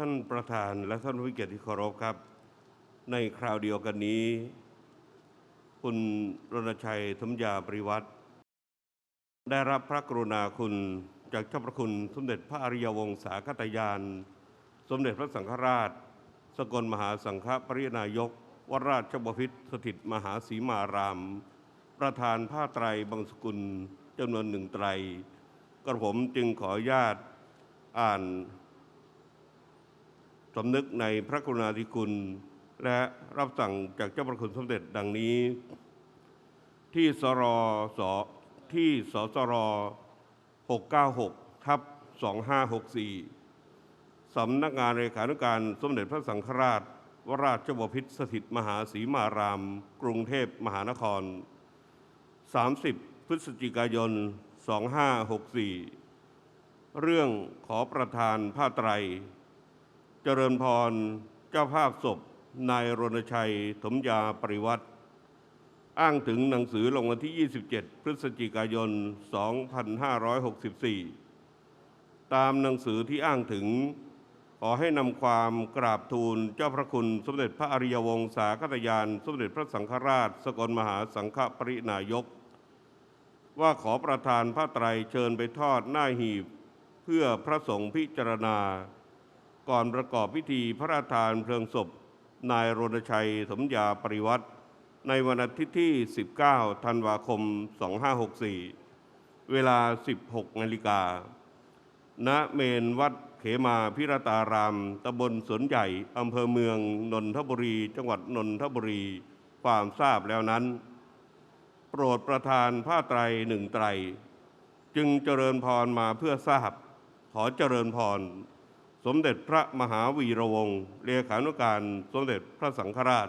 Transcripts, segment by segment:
ท่านประธานและท่านผู้เกียรติที่เคารพครับ ในคราวเดียวกันนี้ คุณรณชัยธมยาปริวัติ ได้รับพระกรุณาคุณจากเจ้าพระคุณสมเด็จพระอริยวงศาคตยาน สมเด็จพระสังฆราช สกลมหาสังฆปรินายก วราชบพิตรสถิตมหาสีมาราม ประธานผ้าไตรบางสกุลจำนวนหนึ่งไตรกระผมจึงขออนุญาตอ่าน สำนึกในพระกรุณาธิคุณ และรับสั่งจากเจ้าประคุณสมเด็จดังนี้ ที่สรสที่สสร696ทับ2564สำนักงานเลขานุการสมเด็จพระสังฆราช วราชบพิตรสถิตมหาสีมาราม กรุงเทพมหานคร 30 พฤศจิกายน 2564 เรื่องขอประทานผ้าไตร เจริญพรเจ้าภาพศพนายรณชัยถมยาปริวัติ อ้างถึงหนังสือลงวันที่ 27 พฤศจิกายน 2564 ตามหนังสือที่อ้างถึง ขอให้นำความกราบทูลเจ้าพระคุณสมเด็จพระอริยวงศาคตยาน สมเด็จพระสังฆราช สกลมหาสังฆปรินายก ว่าขอประทานผ้าไตรเชิญไปทอดหน้าหีบ เพื่อพระสงฆ์พิจารณา ก่อนประกอบพิธีพระราชทานเพลิงศพ นายรณชัยสมยาปริวัติ ในวันอาทิตย์ที่ 19 ธันวาคม 2564 เวลา 16 นาฬิกา ณ เมนวัดเขมาพิรตาราม ตำบลสวนใหญ่ อำเภอเมือง นนทบุรี จังหวัดนนทบุรี ความทราบแล้วนั้น โปรดประทานผ้าไตรหนึ่งไตร จึงเจริญพรมาเพื่อทราบ ขอเจริญพร มเด็จพระมหาวีระวงศ์เลขานุการสมเด็จพระสังฆราช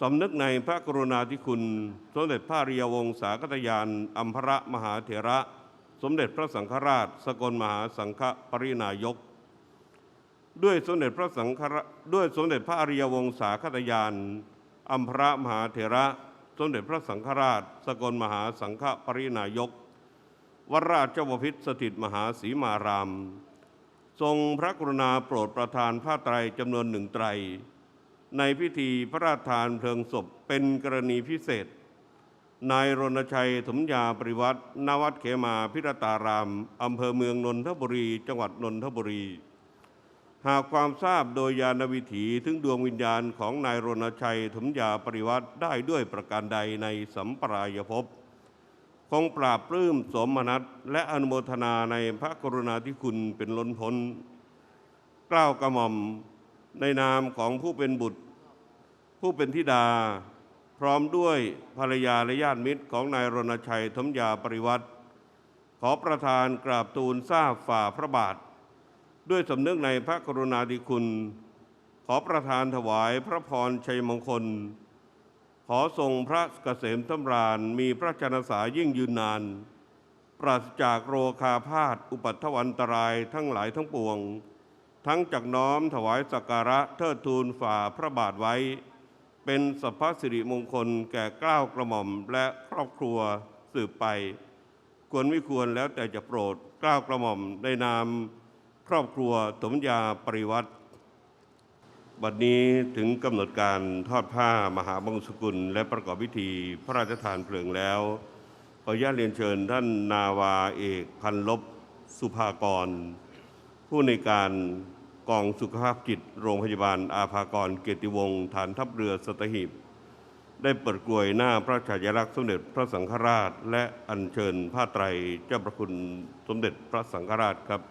สำนึกในพระกรุณาธิคุณ สมเด็จพระเรียวงศาคตยานอัมพระมหาเถระ สมเด็จพระสังฆราช สกลมหาสังฆปรินายก ด้วยสมเด็จพระสังฆราด้วยสมเด็จพระอริยวงศาคตยานอัมพระมหาเถระ สมเด็จพระสังฆราช สกลมหาสังฆปรินายก วราชบพิตรสถิตมหาสีมาราม ทรงพระกรุณาโปรดประทานผ้าไตรจำนวนหนึ่งไตร ในพิธีพระราชทานเพลิงศพเป็นกรณีพิเศษ นายรณชัยถมยาปริวัติณวัดเขมาพิรตารามอำเภอเมืองนนทบุรี จังหวัดนนทบุรี หากความทราบโดยยานวิถีถึงดวงวิญญาณของนายรณชัยถมยาปริวัติได้ด้วยประการใดในสัมปรายภพ คงปราบปลื้มสมนัตและอนุโมทนาในพระกรุณาธิคุณเป็นล้นพ้นกล้าวกระหม่อมในนามของผู้เป็นบุตร ผู้เป็นธิดา พร้อมด้วยภรรยาและญาติมิตรของนายรณชัยธมยาปริวัติ ขอประธานกราบทูลทราบฝ่าพระบาท ด้วยสำนึกในพระกรุณาธิคุณ ขอประธานถวายพระพรชัยมงคล ขอทรงพระเกษมสำราญมีพระชนสายิ่งยืนนาน ปราศจากโรคาพาธอุปัตถวันตรายทั้งหลายทั้งปวง ทั้งจากน้อมถวายสักการะเทิดทูนฝ่าพระบาทไว้ เป็นสัพพสิริมงคลแก่กล้าวกระหม่อมและครอบครัวสืบไป ควรไม่ควรแล้วแต่จะโปรดกล้าวกระหม่อมในนาม ครอบครัวสมยาปริวัติ บัดนี้ถึงกำหนดการทอดผ้ามหาบังสกุล และประกอบพิธีพระราชทานเพลิงแล้ว ขออนุญาตเรียนเชิญท่านนาวาเอกพันลบสุภากร ผู้ในการกองสุขภาพจิตโรงพยาบาลอาภากรเกียรติวงศ์ฐานทัพเรือสตหีบ ได้เปิดกลวยหน้าพระฉายาลักษณ์สมเด็จพระสังฆราช และอัญเชิญผ้าไตรเจ้าประคุณสมเด็จพระสังฆราชครับ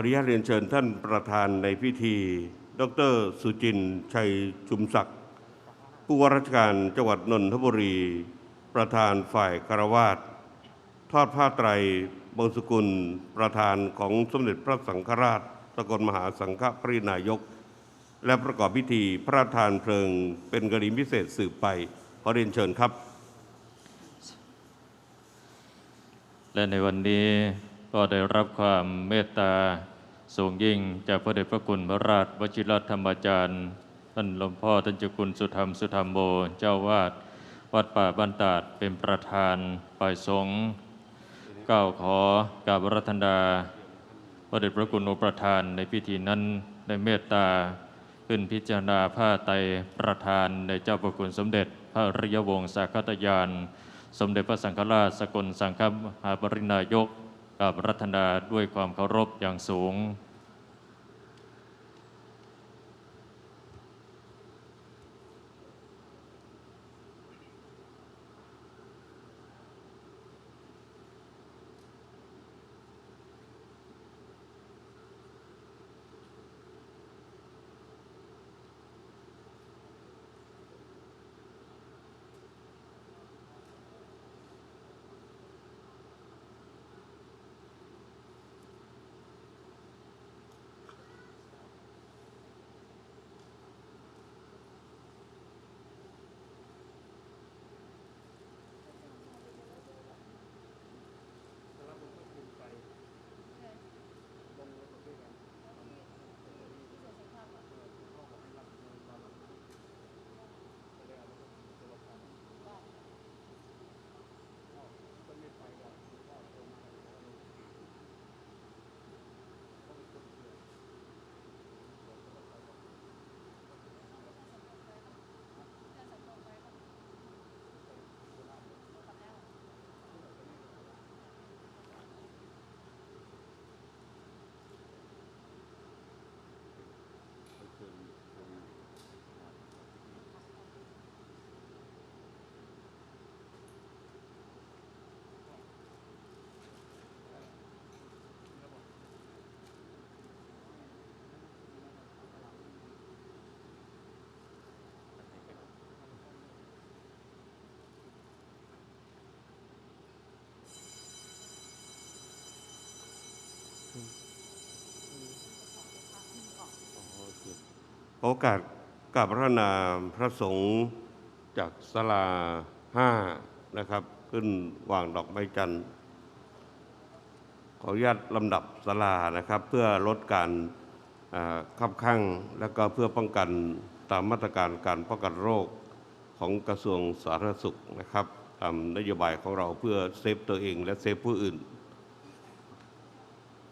ออนุญาตเรียนเชิญท่านประธานในพิธี ดร สุจินต์ชัยชุมศักดิ์ผู้ว่าราชการจังหวัดนนทบุรี ประธานฝ่ายคารวาสทอดผ้าไตรบงสกุลประธานของสมเด็จพระสังฆราชสกลมหาสังฆปรินายก และประกอบพิธีพระราชทานเพลิงเป็นกรณีพิเศษสืบไป ขอเรียนเชิญครับ และในวันนี้ก็ได้รับความเมตตา สูงยิ่งจากพระเดชพระคุณพระราชวชิรธรรมจารย์ท่านหลวงพ่อท่านเจ้าคุณสุธรรมสุธรรมโมเจ้าวาดวัดป่าบ้านตาดเป็นประธานฝ่ายสงฆ์ก้าวขอกราบารัตนาพระเดชพระคุณองค์ประธานในพิธีนั้นได้เมตตาขึ้นพิจารณาผ้าไตรประธานในเจ้าประคุณสมเด็จ พระริยวงศาคตยาน สมเด็จพระสังฆราชสกลสังฆมหาปรินายก กับรัตนาด้วยความเคารพอย่างสูง ขอ โอกาสกราบพระนามพระสงฆ์จากศาลาห้านะครับ ขึ้นวางดอกไม้จันทร์ขออนุญาตลำดับศาลานะครับ เพื่อลดการขับข้างและก็เพื่อป้องกันตามมาตรการการป้องกันโรคของกระทรวงสาธารณสุขนะครับ ตามนโยบายของเราเพื่อเซฟตัวเองและเซฟผู้อื่น